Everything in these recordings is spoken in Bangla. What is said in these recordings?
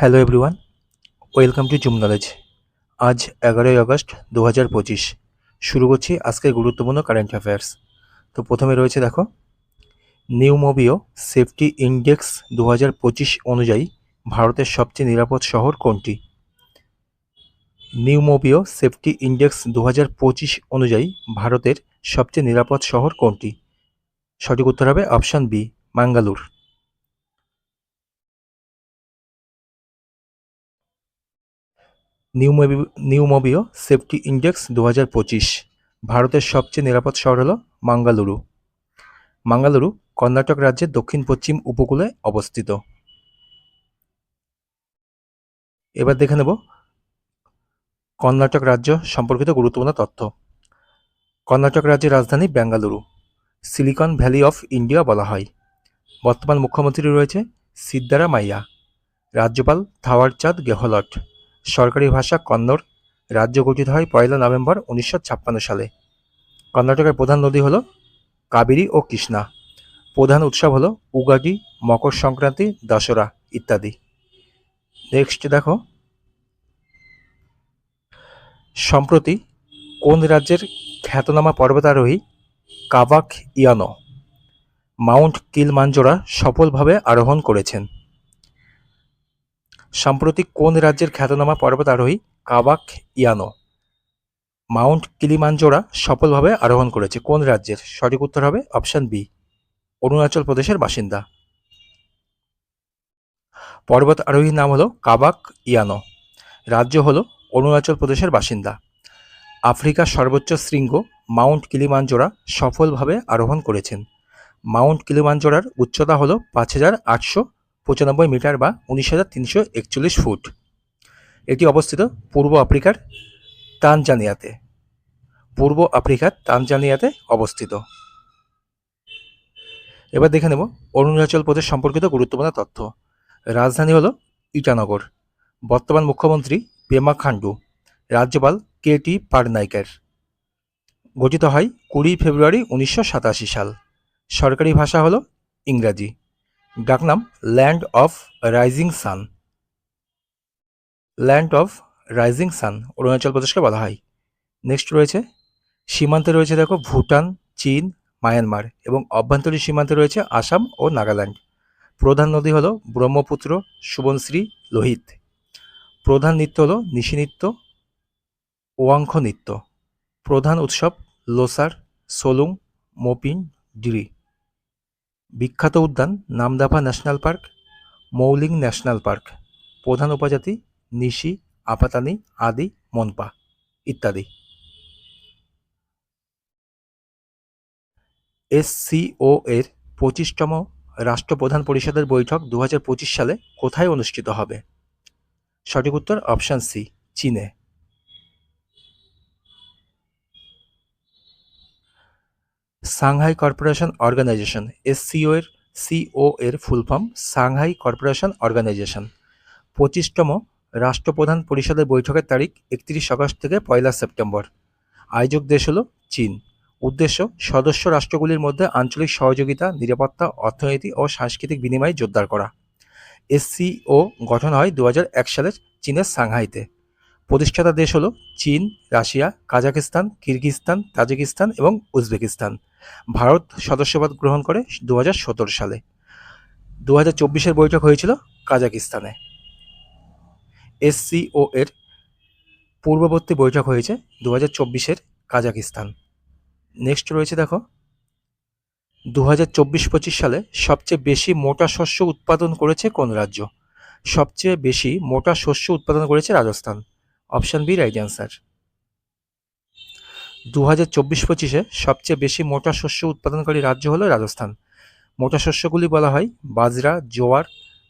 Hello everyone welcome to Zoom knowledge আজ এগারোই আগস্ট দু হাজার পঁচিশ। শুরু করছি আজকের গুরুত্বপূর্ণ কারেন্ট অ্যাফেয়ার্স তো প্রথমে রয়েছে দেখো নিউ মোবিও সেফটি ইন্ডেক্স দু হাজার পঁচিশ অনুযায়ী ভারতের সবচেয়ে নিরাপদ শহর কোনটি? নিউ মোবিও সেফটি ইন্ডেক্স দু হাজার পঁচিশ অনুযায়ী ভারতের সবচেয়ে নিরাপদ শহর কোনটি? সঠিক উত্তর হবে option B Mangalore Numbeo safety index দু হাজার পঁচিশ। ভারতের সবচেয়ে নিরাপদ শহর হল মাঙ্গালুরু। মাঙ্গালুরু কর্ণাটক রাজ্যের দক্ষিণ পশ্চিম উপকূলে অবস্থিত। এবার দেখে নেব কর্ণাটক রাজ্য সম্পর্কিত গুরুত্বপূর্ণ তথ্য। কর্ণাটক রাজ্যের রাজধানী Bengaluru, Silicon Valley of India বলা হয়। বর্তমান মুখ্যমন্ত্রী রয়েছে সিদ্দারা মাইয়া রাজ্যপাল থাওয়ারচাঁদ গেহলট। সরকারি ভাষা কন্নড় রাজ্য গঠিত হয় পয়লা নভেম্বর উনিশশো ছাপ্পান্ন সালে। কর্ণাটকের প্রধান নদী হল কাবেরী ও কৃষ্ণা। প্রধান উৎসব হল উগাদি মকর সংক্রান্তি দশরা ইত্যাদি। নেক্সট দেখো। সম্প্রতি কোন রাজ্যের খ্যাতনামা পর্বতারোহী কাভাক ইয়ানো মাউন্ট কিলমাঞ্জোরা সফলভাবে আরোহণ করেছেন? সাম্প্রতিক কোন রাজ্যের খ্যাতনামা পর্বতারোহী কাবাক ইয়ানো? মাউন্ট কিলিমাঞ্জোরা সফলভাবে আরোহণ করেছে। কোন রাজ্যের? সঠিক উত্তর হবে অপশন বি, অরুণাচল প্রদেশের বাসিন্দা। পর্বত আরোহীর নাম হলো কাবাক ইয়ানো। রাজ্য হলো অরুণাচল প্রদেশের বাসিন্দা। আফ্রিকার সর্বোচ্চ শৃঙ্গ মাউন্ট কিলিমাঞ্জোরা সফলভাবে আরোহণ করেছেন। মাউন্ট কিলিমাঞ্জোরার উচ্চতা হলো পাঁচ হাজার আটশো পঁচানব্বই মিটার বা উনিশ হাজার তিনশো একচল্লিশ ফুট। এটি অবস্থিত পূর্ব আফ্রিকার তানজানিয়াতে। পূর্ব আফ্রিকার তানজানিয়াতে অবস্থিত। এবার দেখে নেব অরুণাচল প্রদেশ সম্পর্কিত গুরুত্বপূর্ণ তথ্য। রাজধানী হল ইটানগর। বর্তমান মুখ্যমন্ত্রী পেমা খান্ডু, রাজ্যপাল কে টি পারনাইকার। গঠিত হয় কুড়ি ফেব্রুয়ারি উনিশশো সাতাশি সাল। সরকারি ভাষা হল ইংরাজি। ডাকনাম land of rising sun. Land of rising sun, Arunachal প্রদেশকে বলা হয়। নেক্সট রয়েছে, সীমান্তে রয়েছে দেখো ভুটান, চীন, মায়ানমার এবং অভ্যন্তরীণ সীমান্তে রয়েছে আসাম ও নাগাল্যান্ড। প্রধান নদী হলো ব্রহ্মপুত্র, সুবনশ্রী, লোহিত। প্রধান নৃত্য হলো নিশি নৃত্য, ওয়াংখ নৃত্য। প্রধান উৎসব লোসার, সোলুং, মোপিন, ডিরি। বিখ্যাত উদ্যান Namdapha national park, Mouling national park, প্রধান উপজাতি নিশি, আপাতানি, আদি, মনপা ইত্যাদি। এসসিও এর পঁচিশতম রাষ্ট্রপ্রধান পরিষদের বৈঠক দু হাজার পঁচিশ সালে কোথায় অনুষ্ঠিত হবে? সঠিক উত্তর অপশান সি, চীনে। সাংহাই কর্পোরেশন অর্গানাইজেশন, এসসিও এর সিও এর full form, Shanghai corporation organisation. পঁচিশতম রাষ্ট্রপ্রধান পরিষদের বৈঠকের তারিখ একত্রিশ আগস্ট থেকে পয়লা সেপ্টেম্বর। আয়োজক দেশ হল চীন। উদ্দেশ্য, সদস্য রাষ্ট্রগুলির মধ্যে আঞ্চলিক সহযোগিতা, নিরাপত্তা, অর্থনীতি ও সাংস্কৃতিক বিনিময় জোরদার করা। এসসিও গঠন হয় দু এক সালে চীনের সাংহাইতে। প্রতিষ্ঠাতা দেশ হল চীন, রাশিয়া কাজাকিস্তান কিরগিস্তান তাজিকিস্তান এবং উজবেকিস্তান। ভারত সদস্যপদ গ্রহণ করে দু সালে। দু হাজার বৈঠক হয়েছিল কাজাকিস্তানে। এসসিও এর পূর্ববর্তী বৈঠক হয়েছে দু হাজার কাজাকিস্তান। নেক্সট রয়েছে দেখো দু হাজার চব্বিশ পঁচিশ সালে সবচেয়ে বেশি মোটা শস্য উৎপাদন করেছে কোন রাজ্য? সবচেয়ে বেশি মোটা শস্য উৎপাদন করেছে Rajasthan. Option B right answer দু হাজার চব্বিশ পঁচিশে সবচেয়ে বেশি মোটা শস্য উৎপাদনকারী রাজ্য হলো রাজস্থান। মোটা শস্যগুলি বলা হয় বাজরা, জোয়ার,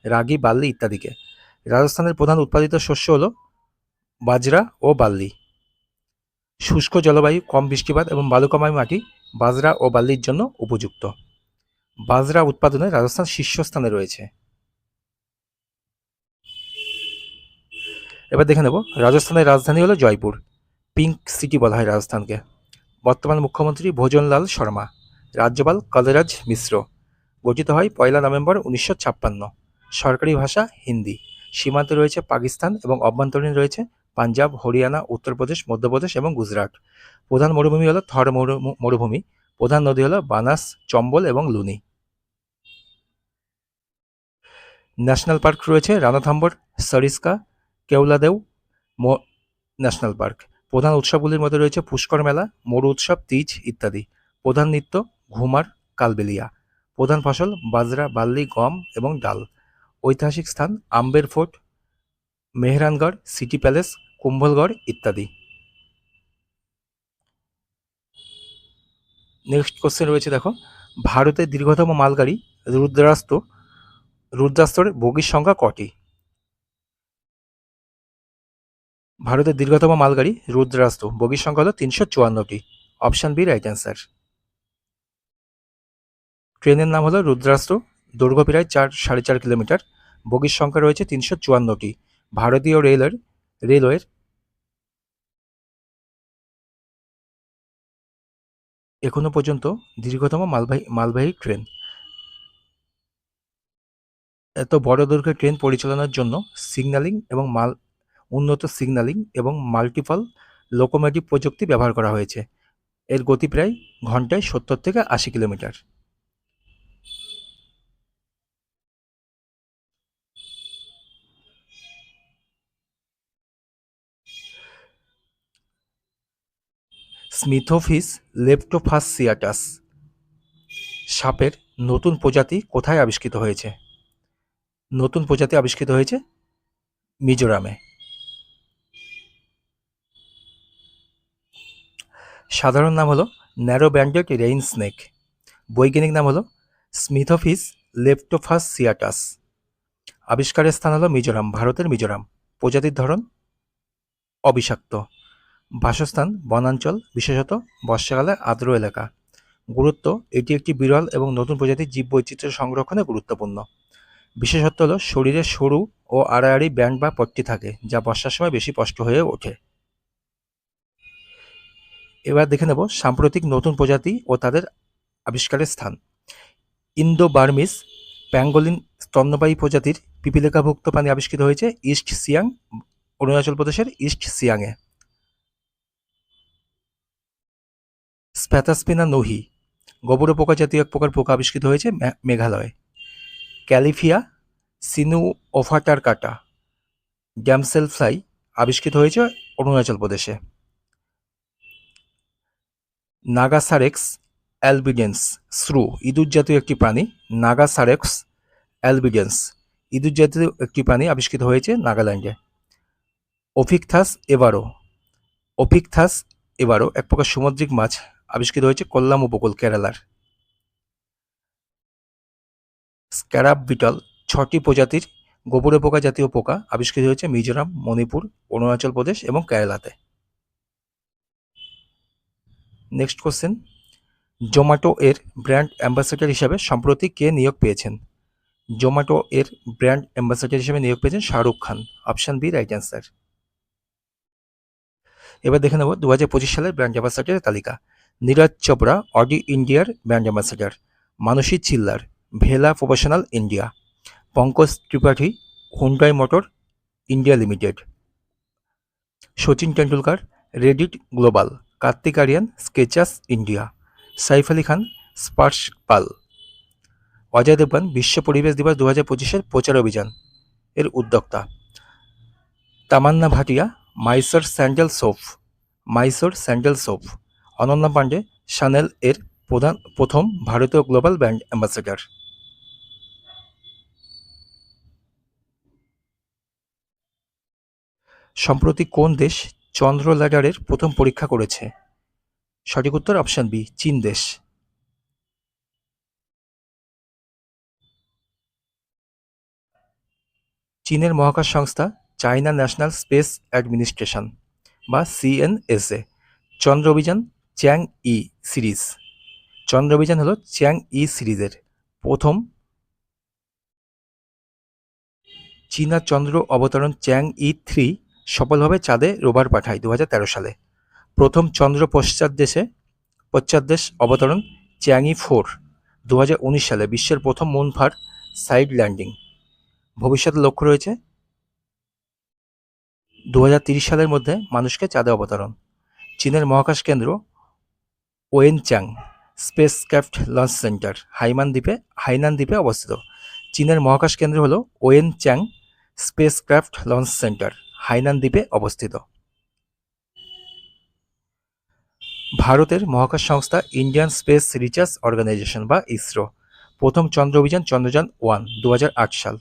রাগি, বার্লি ইত্যাদিকে। রাজস্থানের প্রধান উৎপাদিত শস্য হল বাজরা ও বার্লি। শুষ্ক জলবায়ু, কম বৃষ্টিপাত এবং বালুকাময় মাটি বাজরা ও বার্লির জন্য উপযুক্ত। বাজরা উৎপাদনে রাজস্থান শীর্ষস্থানে রয়েছে। এবার দেখে নেব, রাজস্থানের রাজধানী হলো জয়পুর। পিঙ্ক সিটি বলা হয় রাজস্থানকে। বর্তমান মুখ্যমন্ত্রী ভোজনলাল শর্মা, রাজ্যপাল কলরাজ মিশ্র, গঠিত হয় পয়লা নভেম্বর উনিশশো ছাপ্পান্ন। সরকারি ভাষা হিন্দি। সীমান্তে রয়েছে পাকিস্তান এবং অভ্যন্তরীণ রয়েছে পাঞ্জাব, হরিয়ানা, উত্তরপ্রদেশ, মধ্যপ্রদেশ এবং গুজরাট। প্রধান মরুভূমি হলো থর মরু- মরুভূমি। প্রধান নদী হলো বানাস, চম্বল এবং লুনি। ন্যাশনাল পার্ক রয়েছে রানাথাম্বর, সরিস্কা কেওলাদেও ন্যাশনাল পার্ক। প্রধান উৎসবগুলির মধ্যে রয়েছে পুষ্কর মেলা, মরু উৎসব, তিজ ইত্যাদি। প্রধান নৃত্য, ঘুমার কালবেলিয়া। প্রধান ফসল, বাজরা, বার্লি, গম এবং ডাল। ঐতিহাসিক স্থান, Amber fort, Mehrangarh, city palace, Kumbhalgarh ইত্যাদি। নেক্সট কোশ্চেন রয়েছে দেখো। ভারতের দীর্ঘতম মালগাড়ি রুদ্রাস্ত রুদ্রাস্তর বগির সংখ্যা কটি? ভারতের দীর্ঘতম মালগাড়ি রুদ্রাস্ত বগির সংখ্যা হলো তিনশো চুয়ান্নটি। Option B, right answer. ট্রেনের নাম হলো রুদ্রাস্ত দৈর্ঘ্য প্রায় চার, সাড়ে চার কিলোমিটার, বগির সংখ্যা রয়েছে তিনশো চুয়ান্নটি। ভারতীয় রেলের, রেলওয়ের এখনও পর্যন্ত দীর্ঘতম মালবাহী মালবাহী ট্রেন। এত বড় দৈর্ঘ্যের ট্রেন পরিচালনার জন্য সিগন্যালিং এবং মাল উন্নত সিগন্যালিং এবং মাল্টিপল লোকোমেটিভ প্রযুক্তি ব্যবহার করা হয়েছে। এর গতি প্রায় ঘন্টায় সত্তর থেকে আশি কিলোমিটার। স্মিথোফিস লেপ্টোফাসিয়াটাস সাপের নতুন প্রজাতি কোথায় আবিষ্কৃত হয়েছে? নতুন প্রজাতি আবিষ্কৃত হয়েছে মিজোরামে। সাধারণ নাম হলো ন্যারো ব্যান্ডেড রেইন স্নেক। বৈজ্ঞানিক নাম হলো স্মিথোফিস লেপ্টোফাসিয়াটাস। আবিষ্কারের স্থান হলো মিজোরাম, ভারতের মিজোরাম। প্রজাতির ধরন? অবিষাক্ত বাসস্থান? বনাঞ্চল। বিশেষত বর্ষাকালে আর্দ্র এলাকা। গুরুত্ব? এটি একটি বিরল এবং নতুন প্রজাতির জীববৈচিত্র্য সংরক্ষণে গুরুত্বপূর্ণ। বিশেষত্ব হলো শরীরে সরু ও আড়াআড়ি ব্যান্ড বা পট্টি থাকে, যা বর্ষার সময় বেশি স্পষ্ট হয়ে ওঠে। এবার দেখে নেব সাম্প্রতিক নতুন প্রজাতি ও তাদের আবিষ্কারের স্থান। ইন্দো বার্মিস প্যাঙ্গোলিন স্তন্যপায়ী প্রজাতির পিপিলিকাভুক্ত প্রাণী আবিষ্কৃত হয়েছে ইস্ট সিয়াং, অরুণাচল প্রদেশের ইস্ট সিয়াংয়ে। স্প্যাথাস্পিনা নোহি, গোবর পোকা জাতীয় এক প্রকার পোকা আবিষ্কৃত হয়েছে মেঘালয়ে। ক্যালিফিয়া সিনু ওফাটার কাটা ড্যামসেল ফ্লাই আবিষ্কৃত হয়েছে অরুণাচল প্রদেশে। নাগাসারেক্স অ্যালবিডেন্স শ্রু ইঁদুর জাতীয় একটি প্রাণী, নাগাসারেক্স অ্যালবিডেন্স ইঁদুর জাতীয় একটি প্রাণী আবিষ্কৃত হয়েছে নাগাল্যান্ডে। ওফিকথাস এবারো ওফিকথাস এবারও এক প্রকার সামুদ্রিক মাছ আবিষ্কৃত হয়েছে কোল্লাম উপকূল, কেরালার। স্ক্যারাব বিটল ছটি প্রজাতির গোবরে পোকা জাতীয় পোকা আবিষ্কৃত হয়েছে মিজোরাম, মণিপুর, অরুণাচল প্রদেশ এবং কেরালাতে। নেক্সট কোশ্চেন জোম্যাটো এর ব্র্যান্ড অ্যাম্বাসেডর হিসাবে সম্প্রতি কে নিয়োগ পেয়েছেন? জোম্যাটো এর ব্র্যান্ড অ্যাম্বাসেডর হিসেবে নিয়োগ পেয়েছেন Shahrukh Khan. Option B right answer এবার দেখে নেব দু হাজার পঁচিশ সালের ব্র্যান্ড অ্যাম্বাসাডারের তালিকা। নীরজ চোপড়া অডি ইন্ডিয়ার brand ambassador Manushi Chhillar Wella professional India Pankaj Tripathi Hyundai motor India limited Sachin Tendulkar Reddit global Kartik Aaryan Skechers India. Saif Ali Khan, Sparsh Pal. Ajay Devgan, বিশ্ব পরিবেশ দিবস দু হাজার পঁচিশের প্রচার অভিযান। এর উদ্যোক্তা। Tamannaah Bhatia, Mysore sandal soap Mysore sandal soap Ananya Panday, Chanel এর প্রধান, প্রথম ভারতীয় গ্লোবাল ব্র্যান্ড অ্যাম্বাসেডার। সম্প্রতি কোন দেশ চন্দ্র ল্যাডারের প্রথম পরীক্ষা করেছে। সঠিক উত্তর অপশন বি, চীন দেশ। চীনের মহাকাশ সংস্থা চায়না ন্যাশনাল স্পেস অ্যাডমিনিস্ট্রেশন, বা সিএনএসএ। চন্দ্র অভিযান চ্যাং ই সিরিজ। চন্দ্র অভিযান হলো চ্যাং ই সিরিজের প্রথম চীনা চন্দ্র অবতরণ চ্যাং ই থ্রি সফলভাবে চাঁদে রোভার পাঠায় দু হাজার তেরো সালে। প্রথম চন্দ্র পশ্চাৎ দেশে, পশ্চাৎ দেশ অবতরণ চ্যাংই ফোর দু হাজার উনিশ সালে বিশ্বের প্রথম মুনফার সাইড ল্যান্ডিং। ভবিষ্যতে লক্ষ্য রয়েছে দু সালের মধ্যে মানুষকে চাঁদে অবতরণ। চীনের মহাকাশ কেন্দ্র Wenchang spacecraft launch centre Hainan দ্বীপে, হাইনান দ্বীপে অবস্থিত। চীনের মহাকাশ কেন্দ্র হল Wenchang spacecraft launch centre. Hainan দ্বীপে অবস্থিত। ভারতের মহাকাশ সংস্থা ইন্ডিয়ান স্পেস রিসার্চ অর্গানাইজেশন বা ইসরো। প্রথম চন্দ্র অভিযান চন্দ্রযান ওয়ান দু হাজার আট সাল।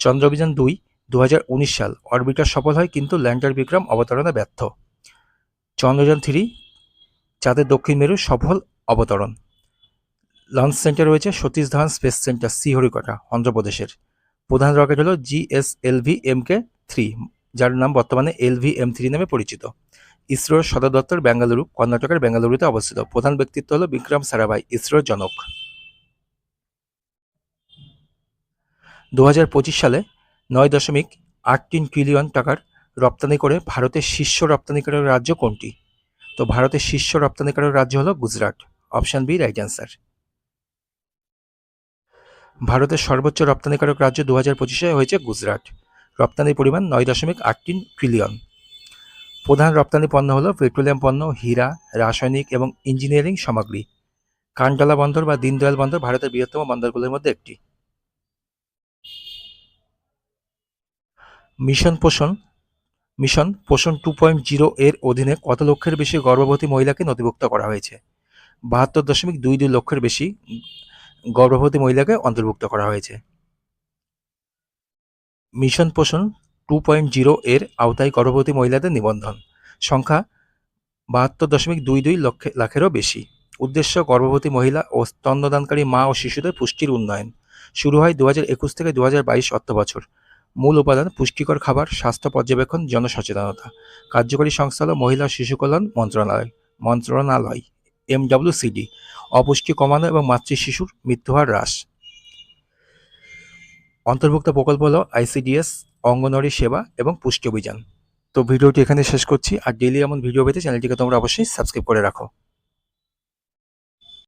চন্দ্র অভিযান দুই দু সাল। অরবিটার সফল হয় কিন্তু ল্যান্ডার বিক্রম অবতরণে ব্যর্থ। চন্দ্রযান থ্রি চাঁদের দক্ষিণ মেরু সফল অবতরণ। লঞ্চ সেন্টার রয়েছে সতীশ ধাওয়ান স্পেস সেন্টার, শ্রীহরিকোটা, অন্ধ্রপ্রদেশের। প্রধান রকেট হল জিএসএলভি এম কে থ্রি। যার নাম বর্তমানে এলভি এম থ্রি নামে পরিচিত। ইসরোর সদর দপ্তর বেঙ্গালুরু, কর্ণাটকের বেঙ্গালুরুতে অবস্থিত। প্রধান ব্যক্তিত্ব হল বিক্রম সারাভাই, ইসরোর জনক। দু হাজার পঁচিশ সালে নয় দশমিক আট তিন ট্রিলিয়ন টাকার রপ্তানি করে ভারতের শীর্ষ রপ্তানিকারক রাজ্য কোনটি? তো ভারতের শীর্ষ রপ্তানিকারক রাজ্য হলো Gujarat. Option B, right answer. ভারতের সর্বোচ্চ রপ্তানিকারক রাজ্য দু হাজার পঁচিশে হয়েছে গুজরাট। রপ্তানির পরিমাণ নয় দশমিক আট ট্রিলিয়ন প্রধান রপ্তানি পণ্য হলো পেট্রোলিয়াম পণ্য, হীরা, রাসায়নিক এবং ইঞ্জিনিয়ারিং সামগ্রী। কানডালা বন্দর বা দীনদয়াল বন্দর ভারতের বৃহত্তম বন্দরগুলোর মধ্যে একটি। মিশন পোষণ। মিশন পোষণ টু পয়েন্ট জিরো এর অধীনে কত লক্ষের বেশি গর্ভবতী মহিলাকে নথিভুক্ত করা হয়েছে? বাহাত্তর দশমিক দুই দুই লক্ষের বেশি গর্ভবতী মহিলাকে অন্তর্ভুক্ত করা হয়েছে। মিশন পোষণ টু পয়েন্ট জিরো এর আওতায় গর্ভবতী মহিলাদের নিবন্ধন। সংখ্যা বাহাত্তর দশমিক দুই দুই লক্ষ লাখেরও বেশি। উদ্দেশ্য গর্ভবতী মহিলা ও স্তন্যদানকারী মা ও শিশুদের পুষ্টির উন্নয়ন। শুরু হয় দু একুশ থেকে দু হাজার বাইশ মূল উপাদান পুষ্টিকর খাবার, স্বাস্থ্য পর্যবেক্ষণ, জনসচেতনতা। কার্যকরী সংস্থা হল মহিলা শিশু কল্যাণ মন্ত্রণালয় মন্ত্রণালয় এমডাব্লিউসিডি অপুষ্টি কমানো এবং মাতৃ শিশুর মৃত্যু মৃত্যুহার হ্রাস। অন্তর্ভুক্ত প্রকল্প হলো আইসিডিএস অঙ্গনওয়াড়ি সেবা এবং পুষ্টি অভিযান। তো ভিডিওটি এখানে শেষ করছি। আর ডেলি এমন ভিডিও পেতে চ্যানেলটিকে তোমরা অবশ্যই সাবস্ক্রাইব করে রাখো।